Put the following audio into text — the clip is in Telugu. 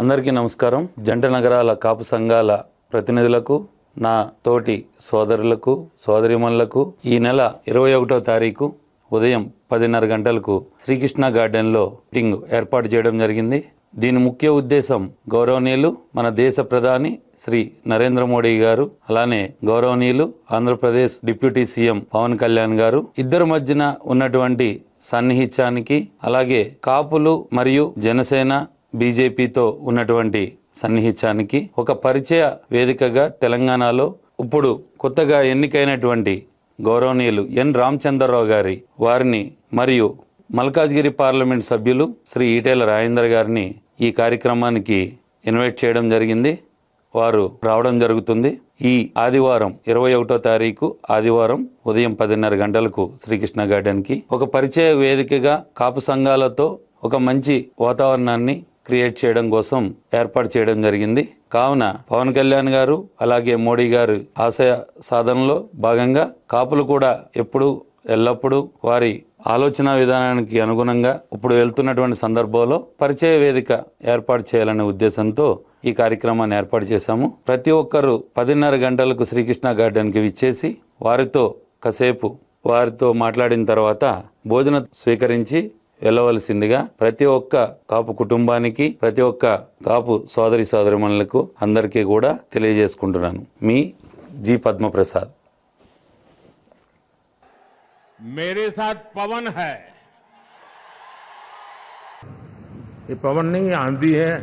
అందరికీ నమస్కారం. జంట నగరాల కాపు సంఘాల ప్రతినిధులకు నా తోటి సోదరులకు సోదరిమణులకు ఈ నెల ఇరవై ఒకటో తారీఖు ఉదయం పదిన్నర గంటలకు శ్రీకృష్ణ గార్డెన్లో మీటింగ్ ఏర్పాటు చేయడం జరిగింది. దీని ముఖ్య ఉద్దేశం గౌరవనీయులు మన దేశ ప్రధాని శ్రీ నరేంద్ర మోడీ గారు అలానే గౌరవనీయులు ఆంధ్రప్రదేశ్ డిప్యూటీ సీఎం పవన్ కళ్యాణ్ గారు. ఇద్దరి మధ్యన ఉన్నటువంటి సన్నిహిత్యానికి అలాగే కాపులు మరియు జనసేన బీజేపీతో ఉన్నటువంటి సన్నిహిత్యానికి ఒక పరిచయ వేదికగా తెలంగాణలో ఇప్పుడు కొత్తగా ఎన్నికైనటువంటి గౌరవనీయులు ఎన్. రామచంద్రరావు గారి వారిని మరియు మల్కాజ్గిరి పార్లమెంట్ సభ్యులు శ్రీ ఈటేల రాజేందర్ గారిని ఈ కార్యక్రమానికి ఇన్వైట్ చేయడం జరిగింది. వారు రావడం జరుగుతుంది. ఈ ఆదివారం ఇరవై ఒకటో తారీఖు ఆదివారం ఉదయం పదిన్నర గంటలకు శ్రీకృష్ణ గార్డెన్కి ఒక పరిచయ వేదికగా కాపు సంఘాలతో ఒక మంచి వాతావరణాన్ని క్రియేట్ చేయడం కోసం ఏర్పాటు చేయడం జరిగింది. కావున పవన్ కళ్యాణ్ గారు అలాగే మోడీ గారు ఆశయ సాధనలో భాగంగా కాపులు కూడా ఎప్పుడు ఎల్లప్పుడూ వారి ఆలోచన విధానానికి అనుగుణంగా ఇప్పుడు వెళ్తున్నటువంటి సందర్భంలో పరిచయ వేదిక ఏర్పాటు చేయాలనే ఉద్దేశంతో ఈ కార్యక్రమాన్ని ఏర్పాటు చేశాము. ప్రతి ఒక్కరూ పదిన్నర గంటలకు శ్రీకృష్ణ గార్డెన్కి విచ్చేసి వారితో కాసేపు వారితో మాట్లాడిన తర్వాత భోజనం స్వీకరించి వెళ్ళవలసిందిగా ప్రతి ఒక్క కాపు కుటుంబానికి ప్రతి ఒక్క కాపు సోదరి సోదరిమణులకు అందరికీ కూడా తెలియజేసుకుంటున్నాను మీ జి పద్మప్రసాద్ मेरे साथ पवन है ये पवन नहीं आंधी है